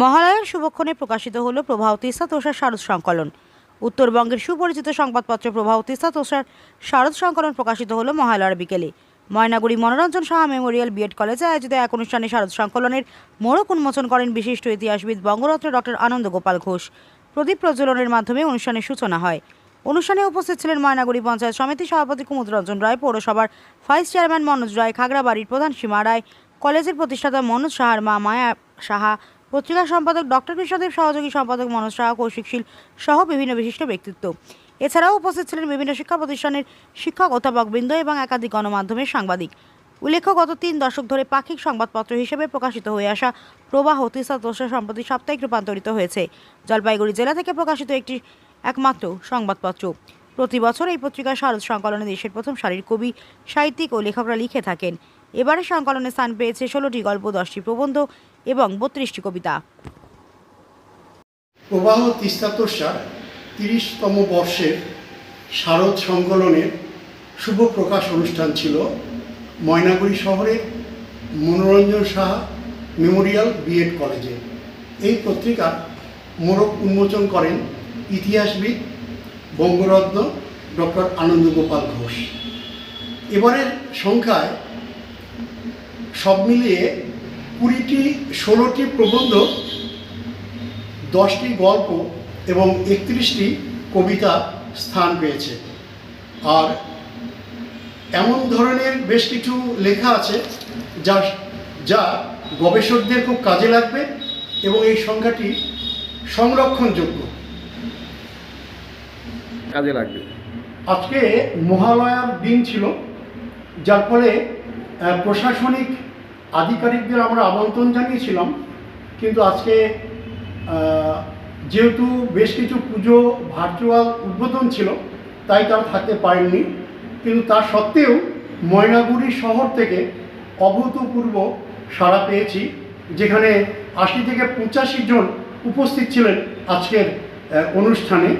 মহালয়ার শুভক্ষণে প্রকাশিত হলো প্রভাও তিস্তা তোষার শারদ সংকলন। উত্তরবঙ্গের সুপরিচিত সংবাদপত্র প্রভাও তিস্তা তোষার শারদ সংকলন প্রকাশিত হলো মহালয়ার বিকেলে। ময়নাগুড়ি মনোরঞ্জন সাহা মেমোরিয়াল বিএড কলেজে আয়োজিত এক অনুষ্ঠানে শারদ সংকলনের মোড়ক উন্মোচন করেন বিশিষ্ট ইতিহাসবিদ বঙ্গরত্ন ডক্টর আনন্দ গোপাল ঘোষ। প্রদীপ প্রজ্বলনের মাধ্যমে অনুষ্ঠানের সূচনা হয়। অনুষ্ঠানে উপস্থিত ছিলেন ময়নাগুড়ি পঞ্চায়েত সমিতি সভাপতি কুমুদ রঞ্জন রায়, পৌরসভার ভাইস চেয়ারম্যান মনোজ রায়, খাগড়াবাড়ির প্রধান সীমা রায়, কলেজের প্রতিষ্ঠাতা মনোজ সাহার মা মায়া সাহা পত্রিকা সম্পাদক ডক্টর কৃষ্ণদেব, সহযোগী সম্পাদক মনোজ সাহা কৌশিকশীল সহ বিভিন্ন বিশিষ্ট ব্যক্তিত্ব। এছাড়াও উপস্থিত ছিলেন বিভিন্ন শিক্ষা প্রতিষ্ঠানের শিক্ষক অধ্যাপকবৃন্দ এবং একাধিক গণমাধ্যমের সাংবাদিক। উল্লেখ্য, গত তিন দশক ধরে পাক্ষিক সংবাদপত্র হিসেবে প্রকাশিত হয়ে আসা প্রবাহ তিস্তা তোষা সম্প্রতি সাপ্তাহিক রূপান্তরিত হয়েছে। জলপাইগুড়ি জেলা থেকে প্রকাশিত একটি একমাত্র সংবাদপত্র। প্রতি বছর এই পত্রিকার শারদ সংকলনে দেশের প্রথম সারির কবি, সাহিত্যিক ও লেখকরা লিখে থাকেন। এবারে সংকলনে স্থান পেয়েছে ষোলোটি গল্প, দশটি প্রবন্ধ এবং বত্রিশটি কবিতা। প্রবাহ তিস্তাতস্যার তিরিশতম বর্ষের শারদ সংকলনের শুভ প্রকাশ অনুষ্ঠান ছিল ময়নাগুড়ি শহরের মনোরঞ্জন সাহা মেমোরিয়াল বিএড কলেজে। এই পত্রিকার মোড়ক উন্মোচন করেন ইতিহাসবিদ, বঙ্গরত্ন ডক্টর আনন্দ গোপাল ঘোষ। এবারের সংখ্যায় সব মিলিয়ে কুড়িটি ষোলোটি প্রবন্ধ দশটি গল্প এবং একত্রিশটি কবিতা স্থান পেয়েছে। আর এমন ধরনের বেশ কিছু লেখা আছে যা যা গবেষকদের খুব কাজে লাগবে এবং এই সংখ্যাটি সংরক্ষণযোগ্য। কাজে লাগবে। আজকে মহালয়ার দিন ছিল যার ফলে প্রশাসনিক আধিকারিকদের আমরা আমন্ত্রণ জানিয়েছিলাম, কিন্তু আজকে যেহেতু বেশ কিছু পুজো ভার্চুয়াল উদ্বোধন ছিল, তাই তারা থাকতে পারেননি। কিন্তু তা সত্ত্বেও ময়নাগুড়ি শহর থেকে অভূতপূর্ব সাড়া পেয়েছি, যেখানে আশি থেকে পঁচাশি জন উপস্থিত ছিলেন আজকের অনুষ্ঠানে।